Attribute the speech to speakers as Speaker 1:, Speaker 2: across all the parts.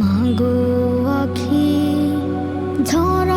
Speaker 1: মাগো আখি ঝরাও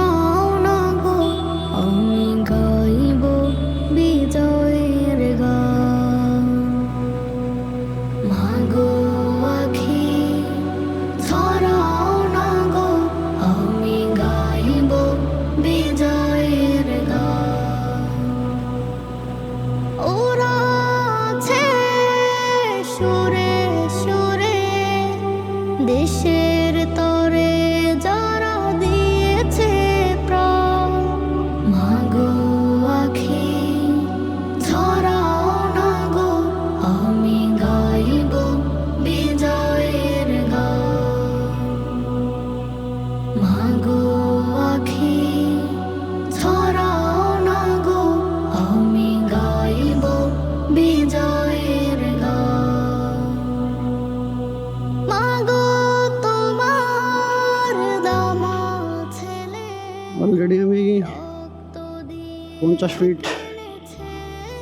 Speaker 2: পঞ্চাশ মিনিট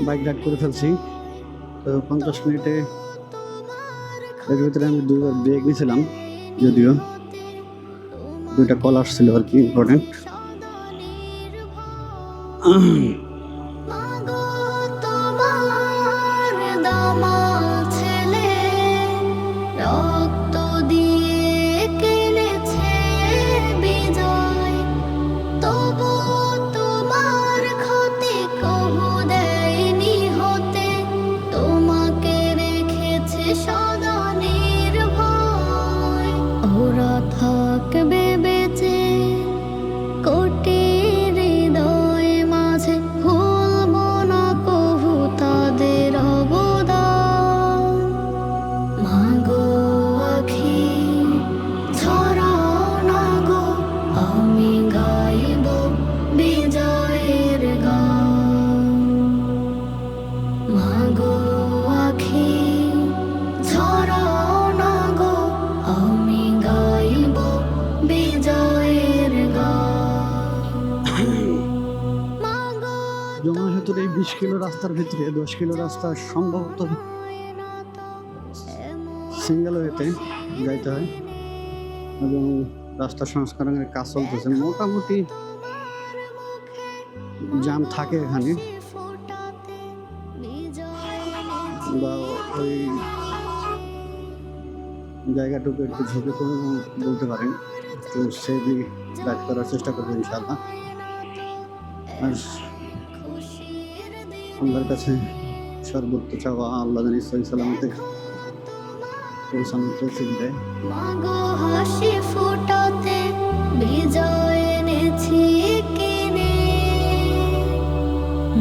Speaker 2: বাইক রাইড করে ফেলছি। তো পঞ্চাশ মিনিটে এর ভিতরে আমি দুবার ব্রেক নিয়েছিলাম, যদিও দুইটা কল আসছিল আর কি ইম্পর্টেন্ট রাস্তার ভিতরে দশ কিলো রাস্তা সম্ভবত সিঙ্গেল ওয়েতে যাইতে হয় এবং রাস্তা সংস্করণের কাজ চলতেছে। মোটামুটি জ্যাম থাকে এখানে। বা ওই জায়গাটুকু একটু ঝুঁকিপূর্ণ বলতে পারেন। তো সেভি রাইড করার চেষ্টা করবেন ইনশাল্লাহ আর আল্লাহর কাছে সর্বোচ্চ চাওয়া আল্লাহ জানি সহি সালামতে পৌঁছানোর তৌফিক দেয়।
Speaker 1: মাগো হাসি ফোটাতে বিজয় এনেছি কিনে।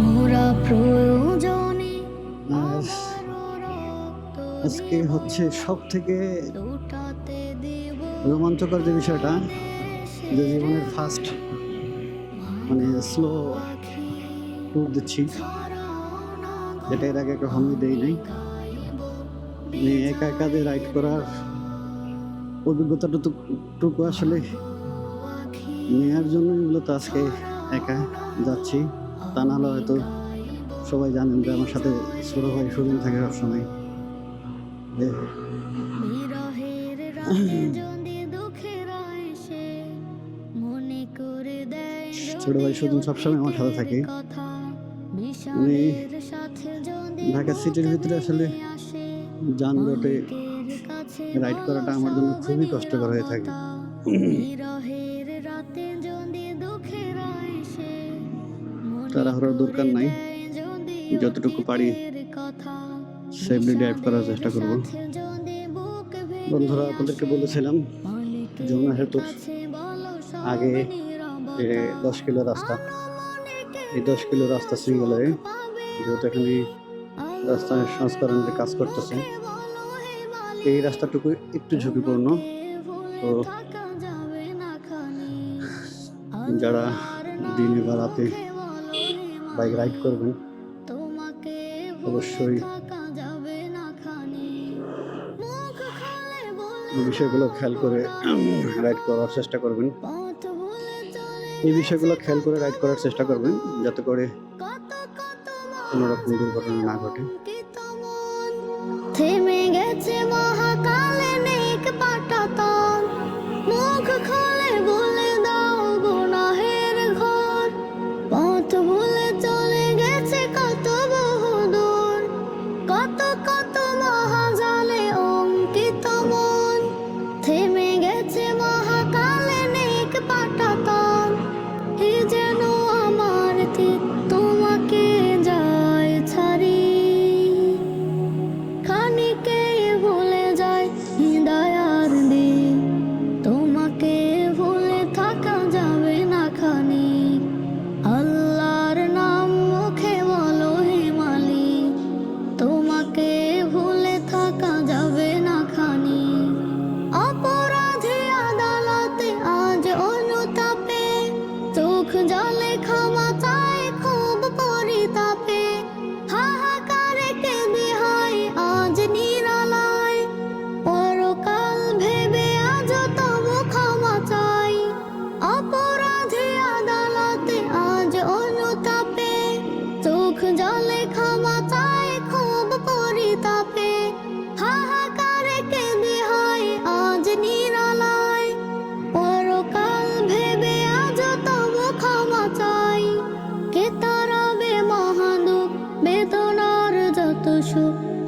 Speaker 1: মোরা প্রয়োজনে
Speaker 2: আজকে হচ্ছে সব থেকে
Speaker 1: দেব
Speaker 2: রোমাঞ্চকর যে বিষয়টা যে জীবনের ফার্স্ট মানে স্লো ট্যুর দিচ্ছি। যেটা এর আগে কখনোই দেই নাই। মানে একা একা যে রাইড করার অভিজ্ঞতাটুকু টুকু আসলে নেওয়ার জন্য মূলত আজকে একা যাচ্ছি। তা নাহলে হয়তো সবাই জানেন যে আমার সাথে ছোট ভাই সুজন থাকে সবসময়। ছোট ভাই সুজন সবসময় আমার সাথে থাকে। ঢাকা সিটির ভিতরে আসলে
Speaker 1: আসে
Speaker 2: যানজটে রাইড করাটা আমার জন্য খুবই কষ্টকর হয়ে থাকে।
Speaker 1: মনে
Speaker 2: দরকার নাই। যতটুকু পারি সেফলি ড্রাইভ করার চেষ্টা করব। বন্ধুরা আপনাদেরকে বলেছিলাম যমুনা সেতুর আগে যে দশ কিলো রাস্তা। এই দশ কিলো রাস্তা সিঙ্গেল হয়ে যেহেতু এখানে রাস্তার সংস্করণের কাজ করতেছে এই রাস্তাটুকু একটু ঝুঁকিপূর্ণ তো। যারা দিনে বা রাতে বাইক রাইড করবেন, অবশ্যই বিষয়গুলো খেয়াল করে রাইড করার চেষ্টা করবেন এই বিষয়গুলো খেয়াল করে রাইড করার চেষ্টা করবেন, যাতে করে কোনো রকম দুর্ঘটনা না ঘটে।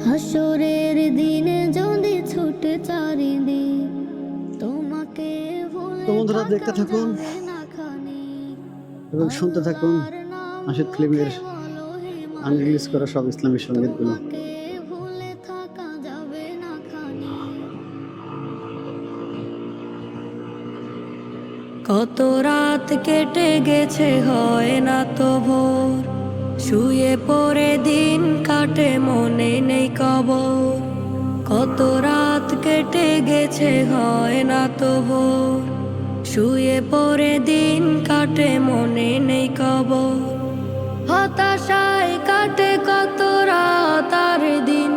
Speaker 2: হাসরের দিনে যদি ছুটে চারিদিক তোমাকে
Speaker 1: তো বন্ধুরা দেখতে
Speaker 2: থাকা
Speaker 1: থাকুন। এবং শুনতে থাকুন আশিদ ফিল্মের আনরিলিজ করা সব ইসলামী সঙ্গীতগুলো।
Speaker 3: কত রাত কেটে গেছে হয় না তো ভোর শুয়ে পড়ে দিন কাটে, মনে নেই কব কত রাত কেটে গেছে, হয় না তো ভোর শুয়ে পড়ে দিন কাটে, মনে নেই কব হতাশায় কাটে কত রাত আর দিন।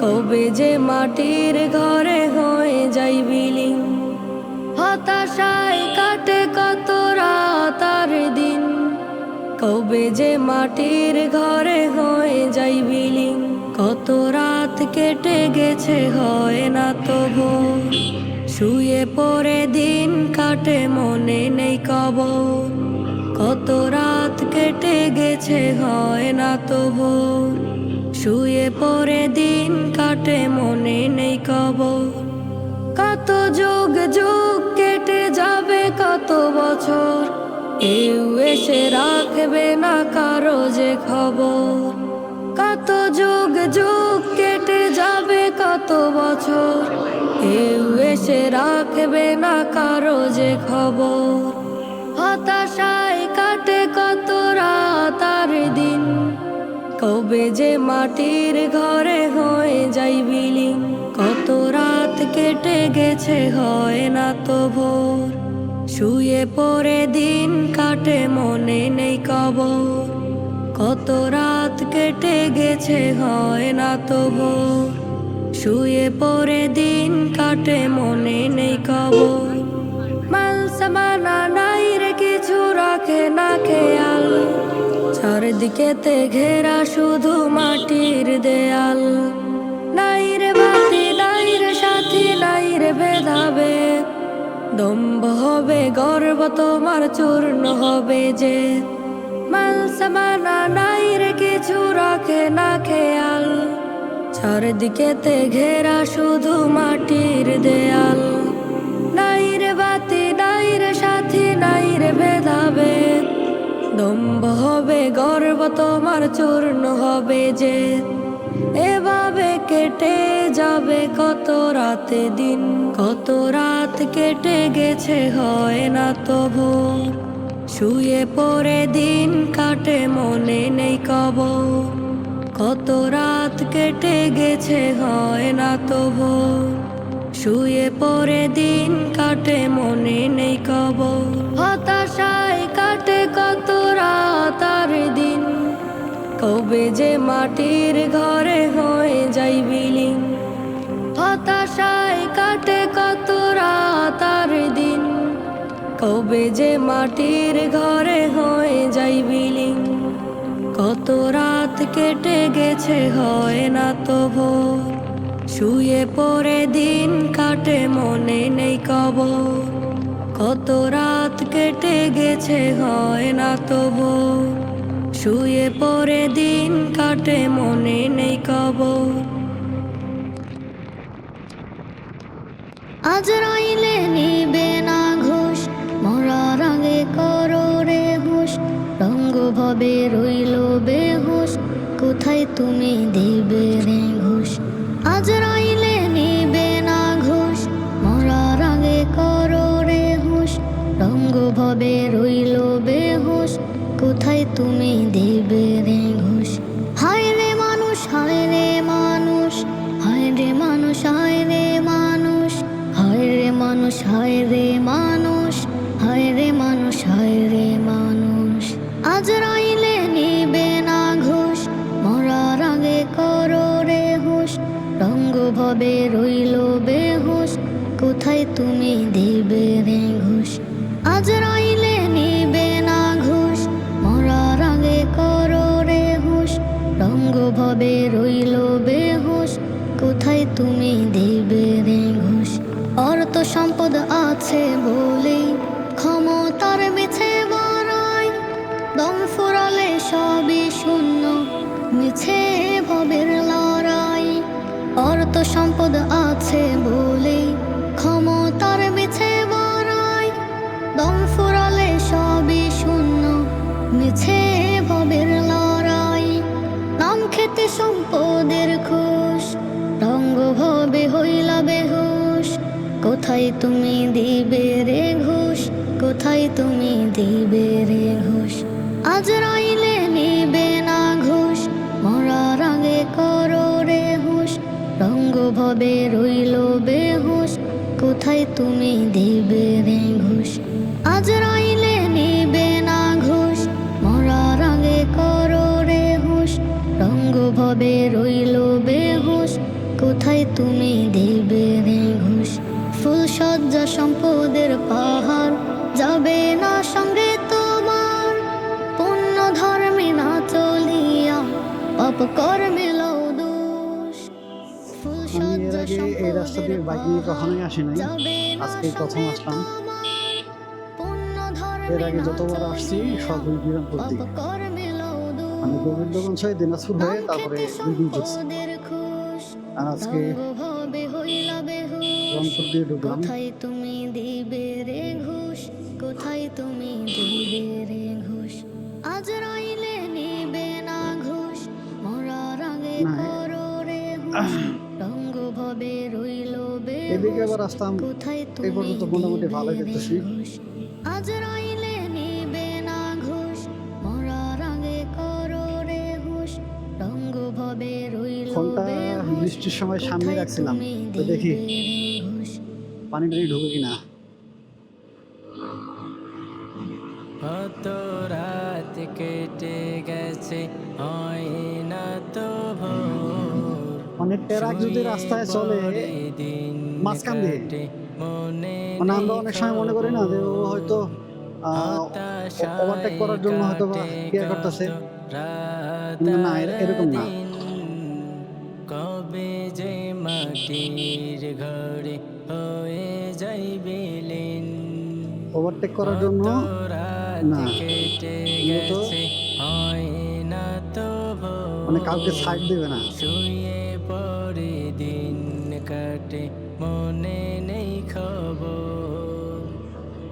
Speaker 3: কবে যে মাটির ঘরে হয়ে যাই বিলীন। কবে যে মাটির ঘরে হয়ে যাই বিলীন কত রাত কেটে গেছে হয় না তো শুয়ে পড়ে দিন কাটে, মনে নেই কবর, কত রাত কেটে গেছে হয় না তো শুয়ে পরে দিন কাটে, মনে নেই কবর, কত যুগ যুগ কেটে যাবে, কত বছর। কেউ এসে রাখবে না কারও যে খবর। কত যুগ যুগ কেটে যাবে, কত বছর। কেউ এসে রাখবে না কারও যে খবর। হতাশায় কাটে কত রাত আর দিন। কবে যে মাটির ঘরে হয়ে যাই বিলীন। কত রাত কেটে গেছে, হয় না তো ভোর। শুয়ে পরে দিন কাটে, মনে নেই কবর। কত রাত কেটে গেছে, হয় না তো ভোর শুয়ে পরে দিন কাটে, মনে নেই কবর। মাল সামানা নাই রে, কিছু রাখে না খেয়াল। চারদিকেতে ঘেরা শুধু মাটির দেয়াল। নাই রে দম্ভ হবে, গর্ব তোমার চূর্ণ হবে যে। মাল সামানা নাই রে কিছু রাখে না খেয়াল। চারদিকেতে ঘেরা শুধু মাটির দেয়াল। নাই রে বাতি, নাই রে সাথী, নাই রে ভেদাবে দম্ভ হবে, গর্ব তোমার চূর্ণ হবে যে। কেটে যাবে কত রাতে দিন, কত রাত কেটে গেছে হয় না তো ভোর শুয়ে পড়ে দিন কাটে, মনে নেই কব। কত রাত কেটে গেছে হয় না তো ভোর শুয়ে পড়ে দিন কাটে, মনে নেই কব। হতাশায় কাটে কত রাত আর দিন। কবে যে মাটির ঘরে হয়ে যাই বিলীন। হতাশায় কাটে কত রাত আর দিন। কবে যে মাটির ঘরে হয়ে যাই বিলীন। কত রাত কেটে গেছে হয় না তো ভোর শুয়ে পড়ে দিন কাটে মনে নেই কবর। কত রাত কেটে গেছে হয় না তো ভোর শুয়ে পড়ে দিন কাটে, মনে নেই কবর।
Speaker 2: আজরাইলে নিবে না ঘোষ, মরার আগে করো রে রঙ্গ ভবে রইল বেহুশ, কোথায় তুমি দিবে রে ঘুষ? আজরাইলে নিবে না ঘোষ, মরার আগে করো রে রঙ্গ ভবে রইল বেহুশ তুমি দেবে রে ঘুষ। হায় রে মানুষ, হায় রে মানুষ, হায় রে মানুষ, হায় রে মানুষ, হায় রে মানুষ, হায় রে মানুষ, হায় রে মানুষ, হায় রে মানুষ। আজ রাইলে নিবে না ঘুষ, মরার আগে করো রে হুশ, রঙ্গ ভবে রইল বেহুশ, কোথায় তুমি দেবে রে ঘুষ? আজ রাইলে নিবে ভবে রইল বেহুশ। কোথায় তুমি দেবে রে ঘুষ? অর্থ সম্পদ আছে বলেই ক্ষমতার মিছে বাড়াই। দম ফুরালে সবই শূন্য, মিছে ভবের লড়াই। অর্থ সম্পদ আছে বলেই ক্ষমতার মিছে বাড়াই। দম ফুরালে সবই শূন্য, মিছে ভবের সম্পদের খুশ, রঙ্গ ভবে হইলা বেহুশ। কোথায় তুমি দিবে রে ঘুষ? কোথায় তুমি দিবে রে ঘুষ? আজ রাইলে নিবে না ঘুষ মরা আগে করো রে হুশ। রঙ্গ ভবে রইল বেহুশ, কোথায় তুমি দিবে রে ঘুষ? আজ রাইলে ভবে রইল বেহুশ। কোথায় তুমি দেবে রে ঘুষ ফুল সজ্জা সম্পদের পাহাড় যাবে না সঙ্গে তোমার। পুণ্য ধর্মে না চলিয়া পাপ কর্মে
Speaker 1: এর আগে এই রাস্তা দিয়ে বাইক নিয়ে কখনোই আসি নাই। আজকেই প্রথম আসলাম? এর আগে যতবার আসছি সবই বিরামপুর দিকে মানে গোবিন্দগঞ্জ হয়ে দিনাজপুর হয়ে তারপরে দুদিন করছি আর আজকে রংপুর দিয়ে ঢুকলাম।
Speaker 2: কোথায় তুমি দিবে রে ঘুষ? কোথায় তুমি দিবে রে ঘুষ? আজ রাইলে নিবে না ঘুষ। মরার আগে। করো রে হুশ রঙ্গ ভবে রইল বে
Speaker 1: এদিকে আবার আসতাম।
Speaker 2: কোথায়
Speaker 1: এই পর্যন্ত মোটামুটি দেখতেছি।
Speaker 2: ঘুষ? আজ রাইলে
Speaker 1: বৃষ্টির সময় সামনে রাখছিলাম। তো দেখি? পানি টানি ঢুকে কিনা?
Speaker 4: কত রাত কেটে গেছে হয় না তো ভোর।
Speaker 1: ট্রাক যদি রাস্তায় চলে মাঝখান দিয়ে।
Speaker 4: মনে
Speaker 1: মানে আমরা অনেক সময় মনে করি না যে ও হয়তো ওভারটেক করার জন্য হয়তো বা কেয়ার করতেছে। না এরকম না।
Speaker 4: হয়ে যাইবে লীন
Speaker 1: ওভারটেক করার জন্য? না।
Speaker 4: কেটে গেছে না তো
Speaker 1: মানে কাউকে সাইড দেবে না।
Speaker 4: শুয়ে পরে দিন কাটে মনে নেই খবর।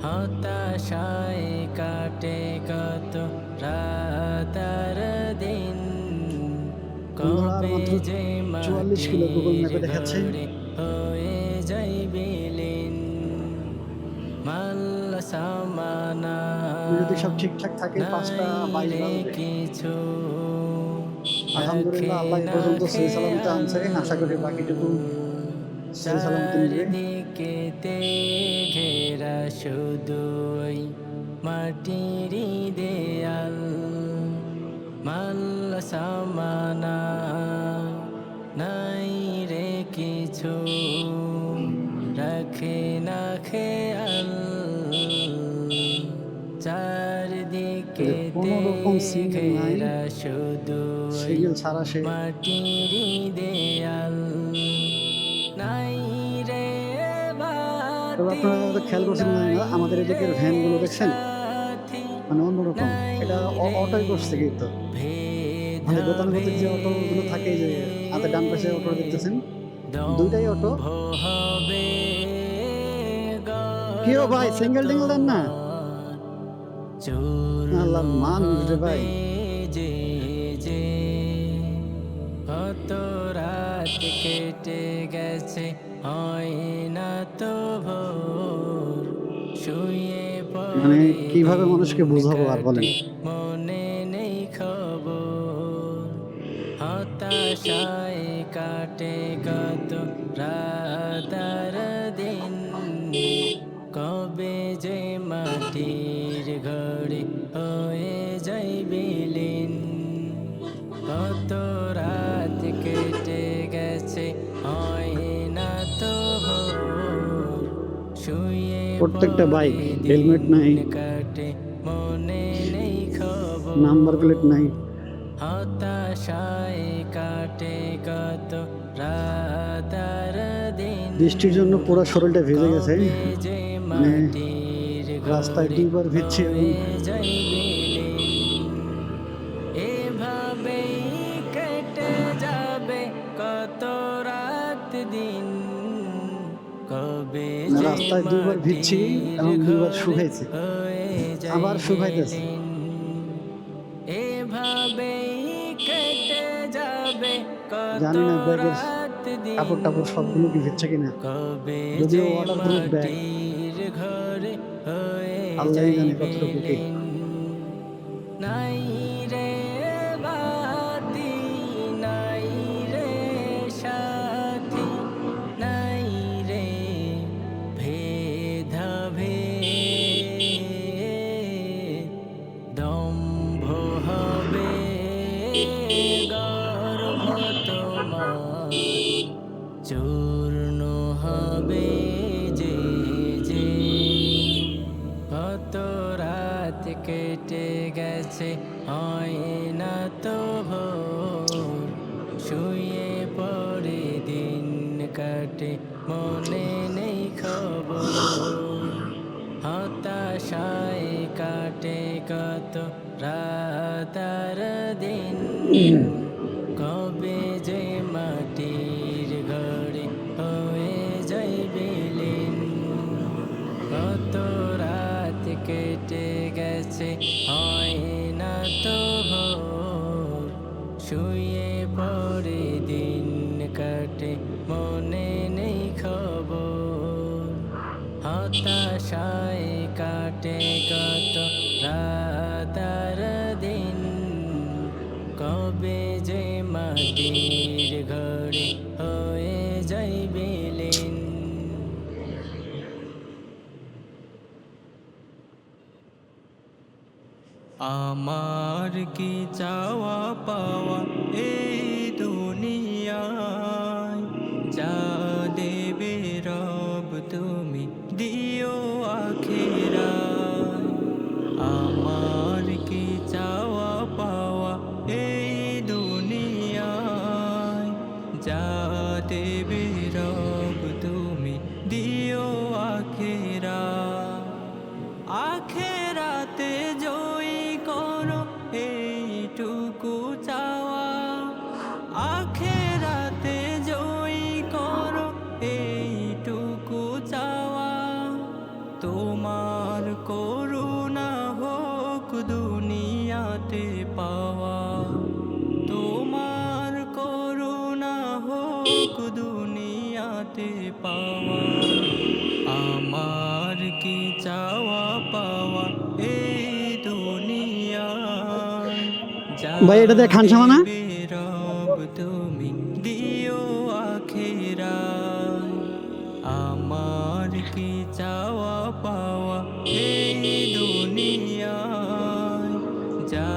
Speaker 4: হতাশায় কাটে কত রাতার দিন। কবে যে
Speaker 1: 44 কিলো দেখাচ্ছে। যদি সব ঠিকঠাক থাকে পাঁচটা বাইশ
Speaker 4: কিছু
Speaker 1: আলহামদুলিল্লাহ আল্লাহ এ পর্যন্ত সেই সালামতে আনছে। আশা করি বাকিটুকু সেই সালামতে
Speaker 4: ঘেরা শুধুই মাটির দেয়াল মাল্লা সামানা নাই রে কিছু।
Speaker 1: কোনো? রকম signal নাই। সিগন্যাল ছাড়া সে আপনারা হয়তো খেয়াল করছেন না আমাদের এদিকের ভ্যানগুলো দেখছেন? মানে অন্যরকম। এটা অটোই করছে কিন্তু মানে গতানুগতিক যে অটোগুলো থাকে যে হাতে ডান পাশে অটো দেখতেছেন দুইটাই অটো। কেউ ভাই সিঙ্গেল টিঙ্গেল দেন না?
Speaker 4: চোর
Speaker 1: আল্লাহ মানুষ রে ভাই।
Speaker 4: যে যে। কত রাত কেটে গেছে হয় না তো ভোর। শুয়ে
Speaker 1: মানে কীভাবে মানুষকে বোঝাবো আর বলেন?
Speaker 4: মনে নেই খবর। হতাশায় কাটে কত রাতার দিন। কবে যে ঘরে হয়ে যাই বিলীন। কত রাত কেটে গেছে হয় না তো শুয়ে
Speaker 1: প্রত্যেকটা বাইক হেলমেট নাই
Speaker 4: কাটে মনে নেই খবর।
Speaker 1: নাম্বার প্লেট নাই।
Speaker 4: হতাশায় কাটে কত রাতার দিন।
Speaker 1: বৃষ্টির জন্য পুরো শরীরটা ভিজে গেছে। মানে রাস্তায় দুইবার ভিজছি
Speaker 4: এভাবেই কেটে যাবে কত রাত দিন? কবে
Speaker 1: রাস্তায় দুইবার ভিজছি এবং শুকাইছি। আবার শুকাইতেছে।
Speaker 4: এভাবেই কেটে যাবে কত
Speaker 1: জানি না ব্যাগের
Speaker 4: রাত দিন?
Speaker 1: কাপড় টাপড় সবগুলো কি ভিজছে কিনা। যদিও bag।
Speaker 4: মাটির ঘরে হয়ে
Speaker 1: আল্লাহই জানে
Speaker 4: যাইবে
Speaker 1: কতটুকু
Speaker 4: কাটে মনে নেই খবর। হতাশায় কাটে কত রাতার দিন। আমার কি চাওয়া পাওয়া এই দুনিয়ায়? যা দেবে রব তুমি, দিও আখেরা আমার কি চাওয়া আমার কি চাওয়া পাওয়া এই দুনিয়া
Speaker 1: ভাই, এটা দিয়ে খানসামা না?
Speaker 4: দেবে রব তুমি দিও আখেরায় আমার কি চাওয়া পাওয়া এই দুনিয়ায় যা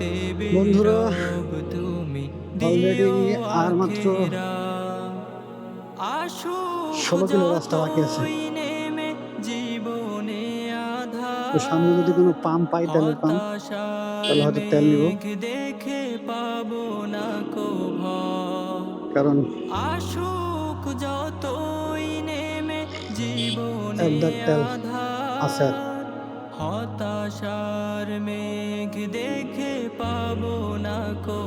Speaker 4: দেবে
Speaker 1: বন্ধুরা,
Speaker 4: রব তুমি দিও
Speaker 1: আর মাত্র 16 কিলো রাস্তা বাকি আছে। তো সামনে যদি কোনো পাম্প পাই তেলের পাম্প তাহলে হয়তো তেল নিব।
Speaker 4: দেখে পাবো না কো ভয়।
Speaker 1: কারণ তেল আছে আর।
Speaker 4: হতাশার মেঘ দেখে পাবো না কো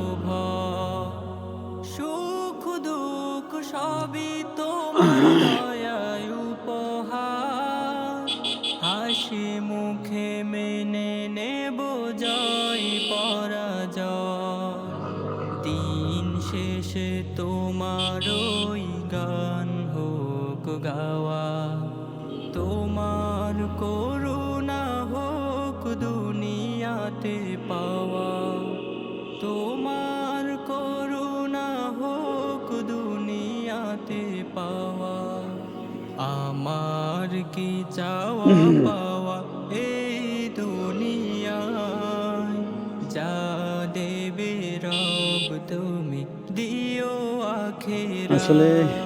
Speaker 4: সুখ দুঃখ সবই তোমার গান হোক গাওয়া তোমার করুণা হোক দুনিয়াতে পাওয়া তোমার করুণা হোক দুনিয়াতে পাওয়া আমার কি চাওয়া পাওয়া এই দুনিয়ায়? যা দেবে রব তুমি দিও আখের।
Speaker 1: আসলে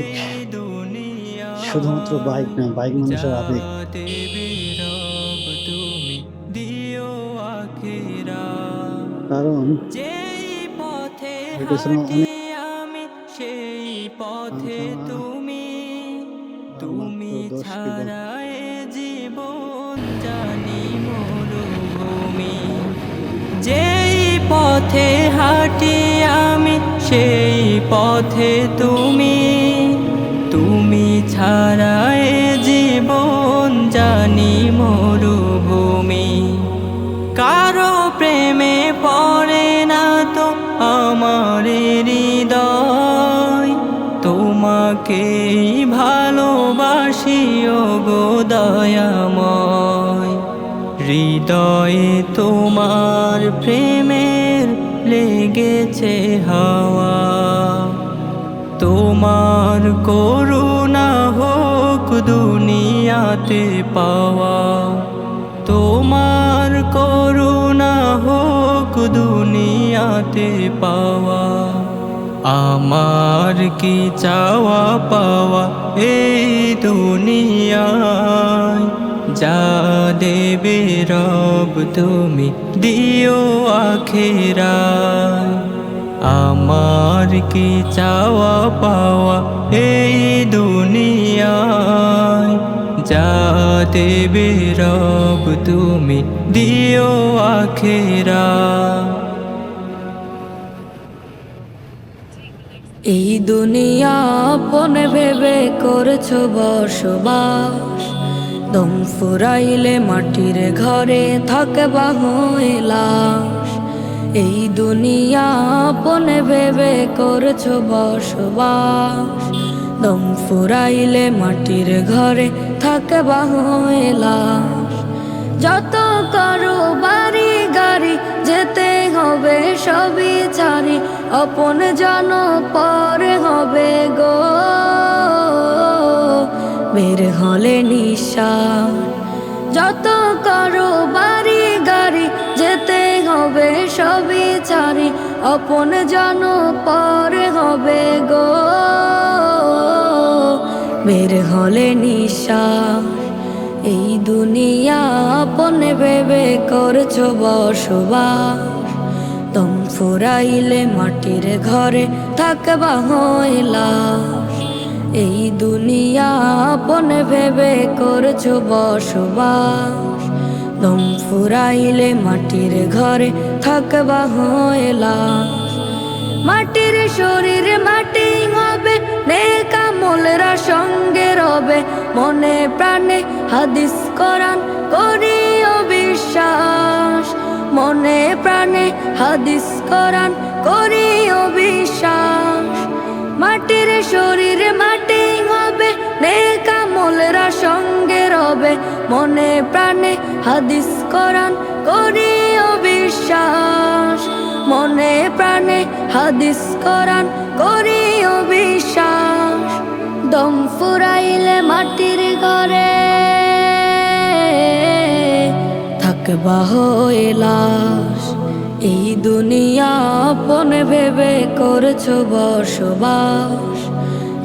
Speaker 1: বাইক। শুধুমাত্র বাইক না, বাইক মানুষের আবেগ। কারণ
Speaker 4: আমি সেই পথে তুমি তুমি
Speaker 1: মাত্র দশ কি বল-
Speaker 4: ছাড়া এ জীবন জানি মরুভূমি যেই পথে হাঁটি আমি, সেই পথে তুমি। তুমি ছাড়া এ জীবন জানি মরুভূমি। কারও প্রেমে পড়ে না তো আমার হৃদয়। তোমাকেই ভালোবাসি গো দয়াময়। হৃদয়ে তোমার প্রেমের লেগেছে হাওয়া। তোমার হোক দুনিয়াতে পাওয়া। তোমার করুণা হোক দুনিয়াতে পাওয়া। আমার কি চাওয়া পাওয়া এই দুনিয়ায়? যা দেবে রব তুমি, দিও আখেরায়। আমার কি চাওয়া পাওয়া এই দুনিয়ায়? যা দেবে রব তুমি দিও আখেরা
Speaker 3: এই দুনিয়া আপন ভেবে করছ বসবাস। দম ফুরাইলে মাটির ঘরে থাকবা হয়ে লাশ। এই দুনিয়া আপন ভেবে করছ বসবাস। দম ফুরাইলে মাটির ঘরে থাকবা হয়ে লাশ যত করো বাড়ি গাড়ি, যেতে হবে সবই ছাড়ি আপন জন পরে হবে গো। বের হলে নিশান। যত করো বাড়ি হবে ছাড়ি আপন জন পরে হবে গো। বের হলে নিশান এই দুনিয়া আপন ভেবে করছ বসবাস। দম ফুরাইলে মাটির ঘরে থাকবা হইলা এই দুনিয়া আপন ভেবে করছ বসবাস। দম ফুরাইলে মাটির ঘরে থাকবা হইলা মাটির শরীর মাটি হবে, নেকা মোলরা সঙ্গে রবে। মনে প্রাণে হাদিস, কোরআন করি বিশ্বাস। মনে প্রাণে হাদিস, কোরআন করি বিশ্বাস। মাটির শরীর মাটি হবে, নেকা মোলরা সঙ্গে রবে, মনে প্রাণে হাদিস, কোরআন করি অবিশ্বাস মনে প্রাণে হাদিস, কোরআন করি অবিশ্বাস দম ফুরাইলে মাটির ঘরে থাকবা লাশ। এই দুনিয়া আপন ভেবে করছ বসবাস।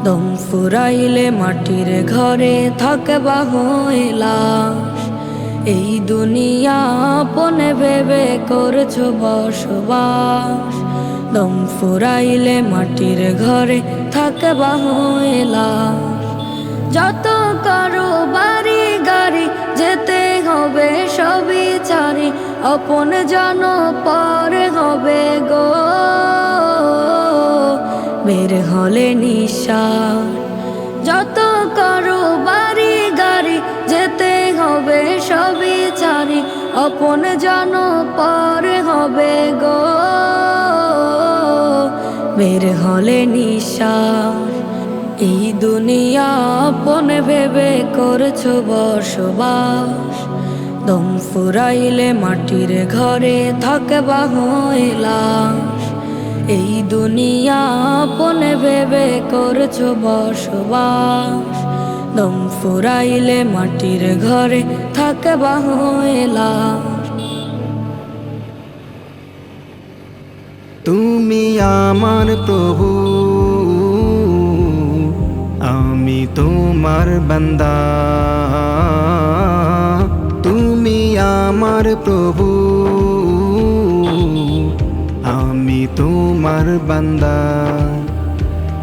Speaker 3: দম ফুরাইলে মাটির ঘরে থাকবা হয়ে এই দুনিয়া আপন ভেবে করছ বসবাস। দম ফুরাইলে মাটির ঘরে থাকবা হয়ে যত করো বাড়ি গাড়ি যেতে হবে সবই ছাড়ি, আপন জন পরে হবে গো। বের হলে নিশান। যত করো বাড়ি গাড়ি, যেতে হবে সবই চারি অপন জন পর হবে গো। বের হলে নিঃশ্বাস এই দুনিয়া আপন ভেবে করছ বসবাস। দম ফুরাইলে মাটির ঘরে থাকবা হইলাস এই দুনিয়া আপন ভেবে করছ বসবাস। দম ফুরাইলে মাটির ঘরে থাকবা হইলাস
Speaker 5: তুমি আমার প্রভু, আমি তোমার বান্দা। তুমি আমার প্রভু তোমার বান্দা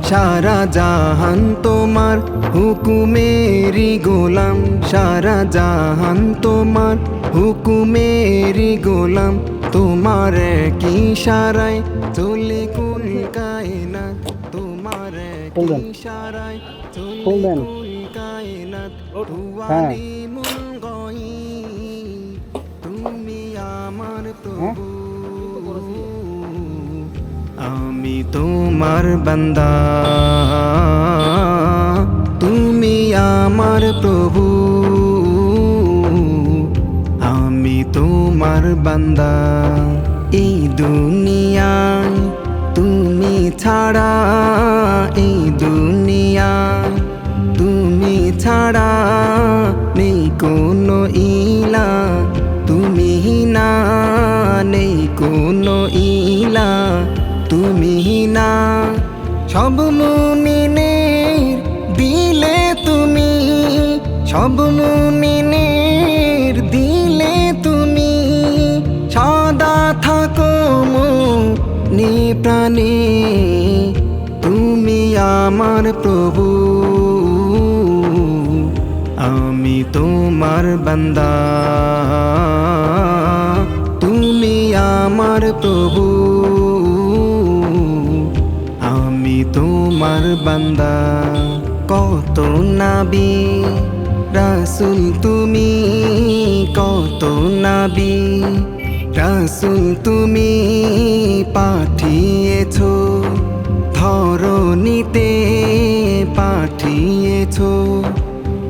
Speaker 5: সারা জাহান তোমার হুকুমেরি গোলাম সারা জাহান তোমার হুকুমেরি গোলাম তোমার কি সারায় চলে কুল কায়নাত তোমার কি। সারায় চলে। কুল কায়নাত
Speaker 1: হ্যাঁ।
Speaker 5: তোমার বান্দা, তুমি আমার প্রভু। আমি তোমার বান্দা, এই দুনিয়ায় তুমি ছাড়া, এই দুনিয়া তুমি ছাড়া নেই কোনো ইলা। তুমি না, নেই কোনো ইলা। সব মুমিনের দিলে তুমি, সব মুমিনের দিলে তুমি, সদা থাকো নি প্রাণে, তুমি আমার প্রভু। আমি তোমার বান্দা, তুমি আমার প্রভু। তোমার বান্দা, কত নাবি? রাসুল তুমি, কত নাবি? রাসুল তুমি পাঠিয়েছো, ধরণীতে পাঠিয়েছো,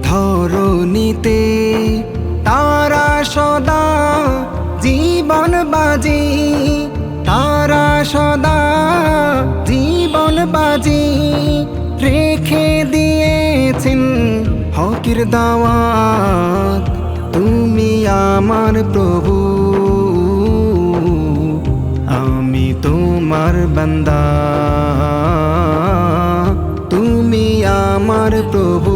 Speaker 5: ধরণীতে তারা সদা জীবন বাজি, তারা সদা বাজি রেখে দিয়েছেন হকির দাওয়াত। তুমি আমার প্রভু। আমি তোমার বান্দা। তুমি আমার প্রভু।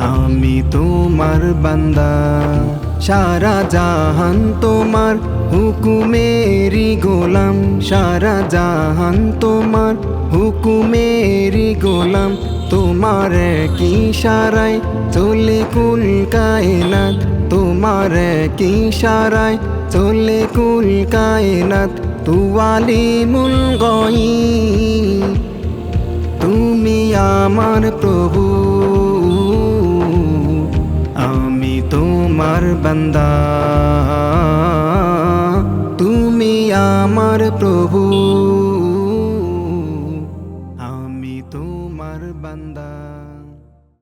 Speaker 5: আমি তোমার বান্দা। সারা জাহান তোমার হুকুমেরি গোলাম, সারা জাহান তোমার। হুকুমেরি গোলাম, তোমার কি সারায়। চলে কুল কায়নাত, তোমার কি সারায়। চলে কুল কায়নাত তুয়ালি মুল গই তুমি আমার প্রভু, আমি তোমার বান্দা। তুমি আমার প্রভু।